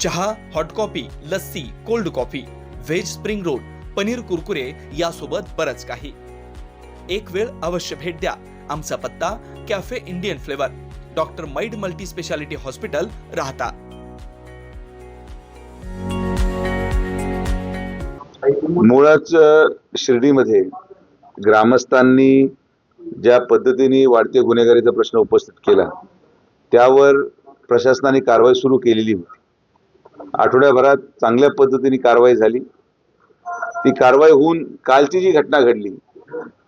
चहा hot coffee lassi cold coffee veg spring roll paneer kurkure यासोबत बरंच काही. एक वेळ अवश्य भेट द्या. आमचा पत्ता कॅफे इंडियन फ्लेवर डॉक्टर मैड मल्टी स्पेशालिटी हॉस्पिटल राहता. मुळात शिर्डीमध्ये ग्रामस्थांनी ज्या पद्धतीने वाढते गुन्हेगारीचा प्रश्न उपस्थित केला त्यावर प्रशासनाने कारवाई सुरू केलेली होती. आठवड्याभरात चांगल्या पद्धतीने कारवाई झाली. ती कारवाई होऊन कालची जी घटना घडली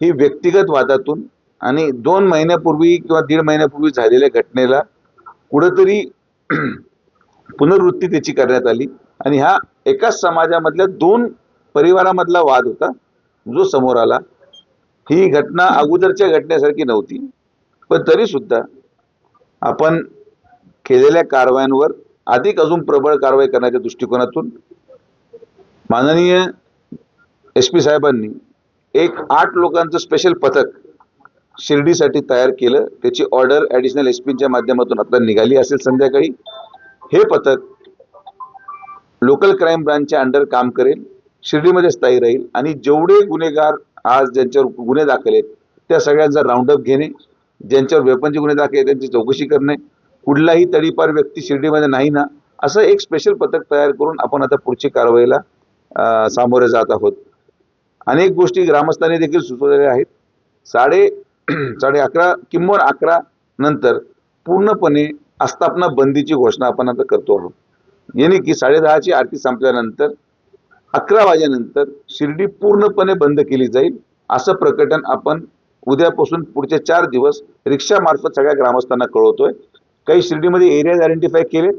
ही व्यक्तिगत वादातून आणि दोन महिन्यापूर्वी किंवा दीड महिन्यापूर्वी झालेल्या घटनेला कुठंतरी पुनर्वृत्ती त्याची करण्यात आली. आणि हा एकाच समाजामधल्या दोन परिवारामधला वाद होता जो समोर आला. ही घटना अगोदरच्या घटनेसारखी नव्हती पण तरी सुद्धा आपण केलेल्या कारवायांवर अधिक अजून प्रबळ कारवाई करण्याच्या दृष्टिकोनातून माननीय एस पी साहेबांनी एक आठ लोकांचं स्पेशल पथक शिर्डीसाठी तयार केलं. त्याची ऑर्डर ॲडिशनल एस पीच्या माध्यमातून आता निघाली असेल संध्याकाळी. हे पथक लोकल क्राईम ब्रांचच्या अंडर काम करेल. शिर्डीमध्ये स्थायी राहील. आणि जेवढे गुन्हेगार आज ज्यांच्यावर गुन्हे दाखल आहेत त्या सगळ्यांचा राऊंडअप घेणे ज्यांच्यावर वेपनचे गुन्हे दाखल आहेत त्यांची चौकशी करणे कुठलाही तडीपार व्यक्ती शिर्डीमध्ये नाही ना असं एक स्पेशल पथक तयार करून आपण आता पुढची कारवाईला सामोरे जात आहोत. अनेक गोष्टी ग्रामस्थांनी देखील सुचवलेल्या आहेत. साडे साडे अकरा किंवा अकरा नंतर पूर्णपणे आस्थापना बंदीची घोषणा आपण आता करतो आहोत. याने की साडेदहाची आरती संपल्यानंतर अकरा वाजेनंतर शिर्डी पूर्णपणे बंद केली जाईल असं प्रकटन आपण उद्यापासून पुढचे चार दिवस रिक्षामार्फत सगळ्या ग्रामस्थांना कळवतोय. काही शिर्डीमध्ये एरियाज आयडेंटिफाय केले.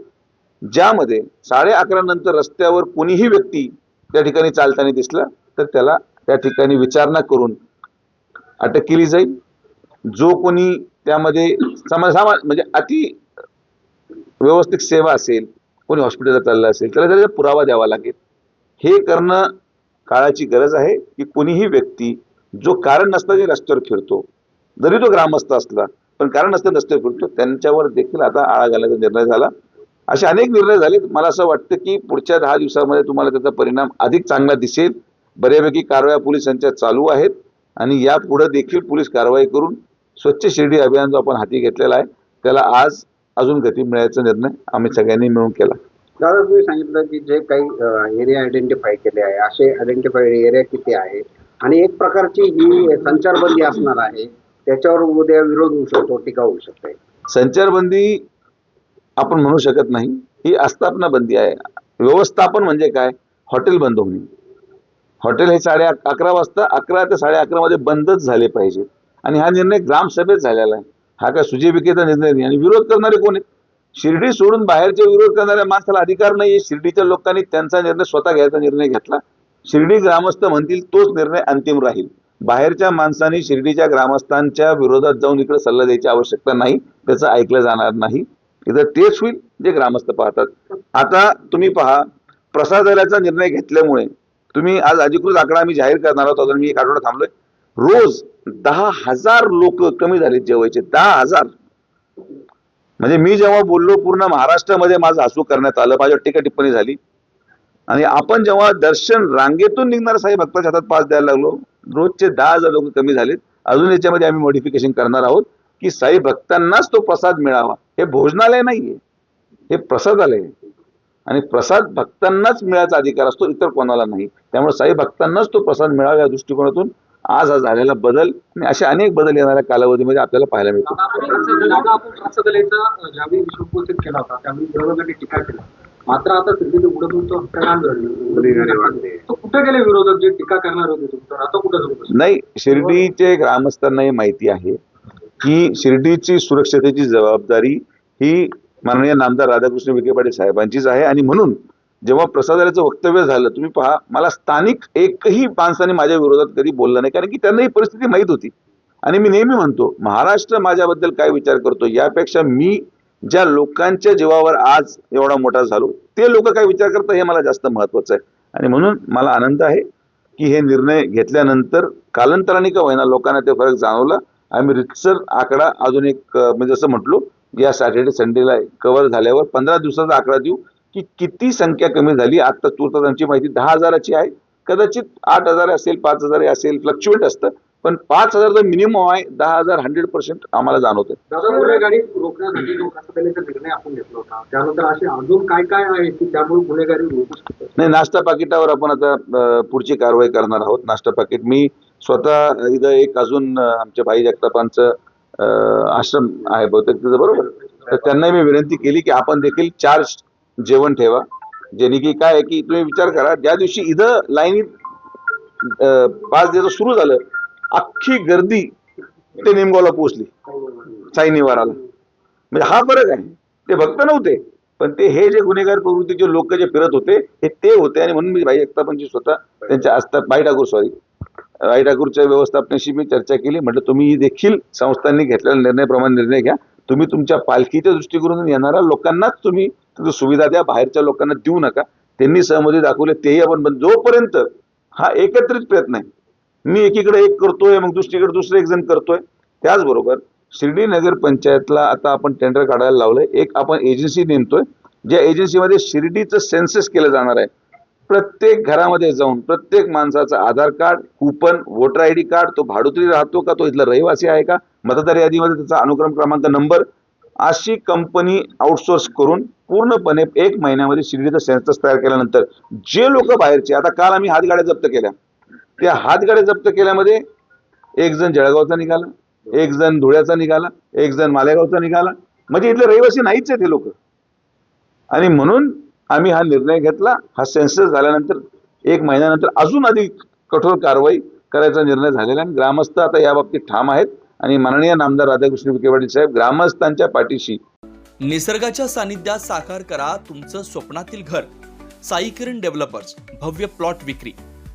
ज्यामध्ये साडे अकरा नंतर रस्त्यावर कोणीही व्यक्ती त्या ठिकाणी चालताना दिसला तर त्याला त्या ठिकाणी विचारणा करून अटक केली जाईल. जो कोणी त्यामध्ये समसामा म्हणजे अति व्यवस्थित सेवा असेल कोणी हॉस्पिटलला चाललं असेल त्याला त्याचा पुरावा द्यावा लागेल. हे करणं काळाची गरज आहे की कोणीही व्यक्ती जो कारण नसता रस्त्यावर फिरतो जरी तो ग्रामस्थ असला पण कारण असते नसते कुठलं त्यांच्यावर देखील आता आळा घालायचा निर्णय झाला. असे अनेक निर्णय झाले मला असं वाटतं की पुढच्या दहा दिवसामध्ये तुम्हाला त्याचा परिणाम अधिक चांगला दिसेल. बऱ्यापैकी कारवाया पोलिसांच्या चालू आहेत. आणि यापुढे देखील पोलीस कारवाई करून स्वच्छ शिर्डी अभियान जो आपण हाती घेतलेला आहे त्याला आज अजून गती मिळायचा निर्णय आम्ही सगळ्यांनी मिळून केला. दादा तुम्ही सांगितलं की जे काही एरिया आयडेंटिफाय केले आहे असे आयडेंटिफाईड एरिया किती आहे? आणि एक प्रकारची ही संचारबंदी असणार आहे. त्याच्यावर उद्या विरोध होऊ शकतो टीका होऊ शकते. संचारबंदी आपण म्हणू शकत नाही. ही आस्थापना बंदी आहे. व्यवस्थापन म्हणजे काय? हॉटेल बंद होणे. हॉटेल हे साडे अकरा वाजता अकरा ते साडे अकरा मध्ये बंदच झाले पाहिजे. आणि हा निर्णय ग्रामसभेत झालेला आहे. हा काय सुजीविकेचा निर्णय नाही. आणि विरोध करणारे कोण आहेत? शिर्डी सोडून बाहेरचे विरोध करणाऱ्या माणसाला अधिकार नाही शिर्डीच्या लोकांनी त्यांचा निर्णय स्वतः घ्यायचा निर्णय घेतला. शिर्डी ग्रामस्थ म्हणतील तोच निर्णय अंतिम राहील. बाहेरच्या माणसांनी शिर्डीच्या ग्रामस्थांच्या विरोधात जाऊन इकडे सल्ला द्यायची आवश्यकता नाही त्याचं ऐकलं जाणार नाही. इथं तेच होईल जे ग्रामस्थ पाहतात. आता तुम्ही पहा प्रसादालयाचा निर्णय घेतल्यामुळे तुम्ही आज अधिकृत आकडा आम्ही जाहीर करणार आहोत अजून मी एक आठवडा थांबलोय. रोज दहा हजार लोक कमी झाले जेवायचे दहा हजार. म्हणजे मी जेव्हा बोललो पूर्ण महाराष्ट्रामध्ये माझं हसू करण्यात आलं माझ्यावर टीका टिप्पणी झाली. आणि आपण जेव्हा दर्शन रांगेतून निघणार साई भक्ताच्या हातात पास द्यायला लागलो रोजचे दहा हजार लोक कमी झालेत. अजून याच्यामध्ये आम्ही मॉडिफिकेशन करणार आहोत की साई भक्तांनाच तो प्रसाद मिळावा. हे भोजनालय नाहीये. हे प्रसादालय आहे. आणि प्रसाद भक्तांनाच मिळायचा अधिकार असतो इतर कोणाला नाही. त्यामुळे साई भक्तांनाच तो प्रसाद मिळावा या दृष्टिकोनातून आज हा झालेला बदल आणि असे अनेक बदल येणाऱ्या कालावधीमध्ये आपल्याला पाहायला केला मात्र आता कुठे गेले विरोधक जे टीका करणार होते तुमच्यावर आता कुठे नाही शिर्डीचे ग्रामस्थांना हे माहिती आहे की शिर्डीची सुरक्षतेची जबाबदारी ही माननीय नामदार राधाकृष्ण विखे पाटील साहेबांचीच आहे. आणि म्हणून जेव्हा प्रसादाचं वक्तव्य झालं तुम्ही पहा मला स्थानिक एकही माणसाने माझ्या विरोधात कधी बोललं नाही कारण की त्यांना ही परिस्थिती माहीत होती. आणि मी नेहमी म्हणतो महाराष्ट्र माझ्याबद्दल काय विचार करतो यापेक्षा मी ज्या लोकांच्या जीवावर आज एवढा मोठा झालो ते लोक काय विचार करतात हे मला जास्त महत्वाचं आहे. आणि म्हणून मला आनंद आहे की हे निर्णय घेतल्यानंतर कालांतराने का होईना लोकांना ते फरक जाणवला. आम्ही रितसर आकडा अजून एक मी म्हणजे जसं म्हटलो या सॅटर्डे संडेला कव्हर झाल्यावर पंधरा दिवसाचा आकडा देऊ की किती संख्या कमी झाली. आता तुर्तास त्यांची माहिती दहा हजाराची आहे. कदाचित आठ हजार असेल पाच हजार असेल फ्लक्च्युएट असतं. पण पाच हजार जर मिनिमम आहे दहा हजार हंड्रेड पर्सेंट आम्हाला जाणवतं दादा गुन्हेगारी रोखण्यासाठी जो प्रसादलेचा निर्णय आपण घेतला होता. त्यानंतर असे अजून काय काय आहे की त्यामुळे गुन्हेगारी रोखू शकतो? नाही नाश्ता पाकिटावर आपण आता पुढची कारवाई करणार आहोत नाश्ता पाकिट. मी स्वतः इथं एक अजून आमच्या भाई जगतापांचं आश्रम आहे बहुतेक तिथं बरोबर? तर त्यांना मी विनंती केली की आपण देखील चार्ज जेवण ठेवा. जेणे की काय आहे की तुम्ही विचार करा ज्या दिवशी इथं लाईनीत पाच दिवस सुरू झालं अख्खी गर्दी ते निमगावला पोहोचली. साई निवाराला. म्हणजे हा फरक आहे. ते भक्त नव्हते पण ते हे जे गुन्हेगार प्रवृत्तीचे लोक जे फिरत होते हे ते होते. आणि म्हणून मी भाई एकतापांची स्वतः त्यांच्या आस्था बाई ठाकूर सॉरी राई ठाकूरच्या व्यवस्थापनाशी मी चर्चा केली. म्हटलं तुम्ही देखील संस्थांनी घेतलेल्या निर्णयप्रमाणे निर्णय घ्या. तुम्ही तुमच्या पालखीच्या दृष्टिकोनातून येणाऱ्या लोकांनाच तुम्ही सुविधा द्या. बाहेरच्या लोकांना देऊ नका. त्यांनी सहमती दाखवले. तेही आपण जोपर्यंत हा एकत्रित प्रयत्न आहे मी एकीकडे एक करतोय मग दुसरीकडे दुसरं एक जण करतोय. त्याचबरोबर शिर्डी नगर पंचायतला आता आपण टेंडर काढायला लावलंय. एक आपण एजन्सी नेमतोय ज्या एजन्सीमध्ये शिर्डीचं सेन्सेस केलं जाणार आहे. प्रत्येक घरामध्ये जाऊन प्रत्येक माणसाचं Aadhaar card coupon voter I D card तो भाडोत्री राहतो का तो इथला रहिवासी आहे का मतदार यादीमध्ये त्याचा अनुक्रम क्रमांक नंबर अशी कंपनी आउटसोर्स करून पूर्णपणे एक महिन्यामध्ये शिर्डीचा सेन्सस तयार केल्यानंतर जे लोक बाहेरचे आता काल आम्ही हातगाड्या जप्त केल्या. त्या हातगाड्या जप्त केल्यामध्ये एक जण जळगावचा निघाला एक जण धुळ्याचा निघाला एक जण मालेगावचा निघाला. म्हणजे इथले रहिवासी नाहीच आहेत ते लोक. आणि म्हणून आम्ही हा निर्णय घेतला. हा सेन्सस झाल्यानंतर एक महिन्यानंतर अजून अधिक कठोर कारवाई करायचा निर्णय झालेला आणि ग्रामस्थ आता या बाबतीत ठाम आहेत. आणि माननीय नामदार राधाकृष्ण विखे पाटील साहेब ग्रामस्थांच्या पाठीशी. निसर्गाच्या सानिध्यात साकार करा तुमचं स्वप्नातील घर. साई किरण डेव्हलपर्स भव्य प्लॉट विक्री.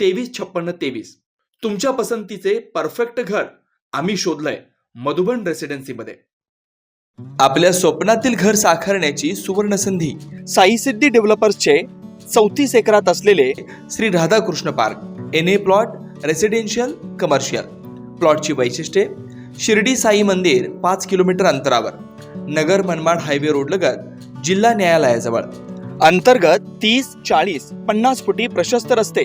तेवीस छप्पन्न तेवीस. तुमच्या पसंतीचे परफेक्ट घर आम्ही शोधलंय मधुबन रेसिडेन्सीमध्ये. आपल्या स्वप्नातील घर साकारण्याची सुवर्ण संधी साई सिद्धी डेव्हलपर्सचे चौतीस एकरात असलेले Shri Radhakrishna Park N A plot residential commercial प्लॉटची वैशिष्ट्ये शिर्डी साई मंदिर पाच किलोमीटर अंतरावर. नगर मनमाड हायवे रोड लगत जिल्हा न्यायालयाजवळ. अंतर्गत तीस चाळीस पन्नास फुटी प्रशस्त रस्ते.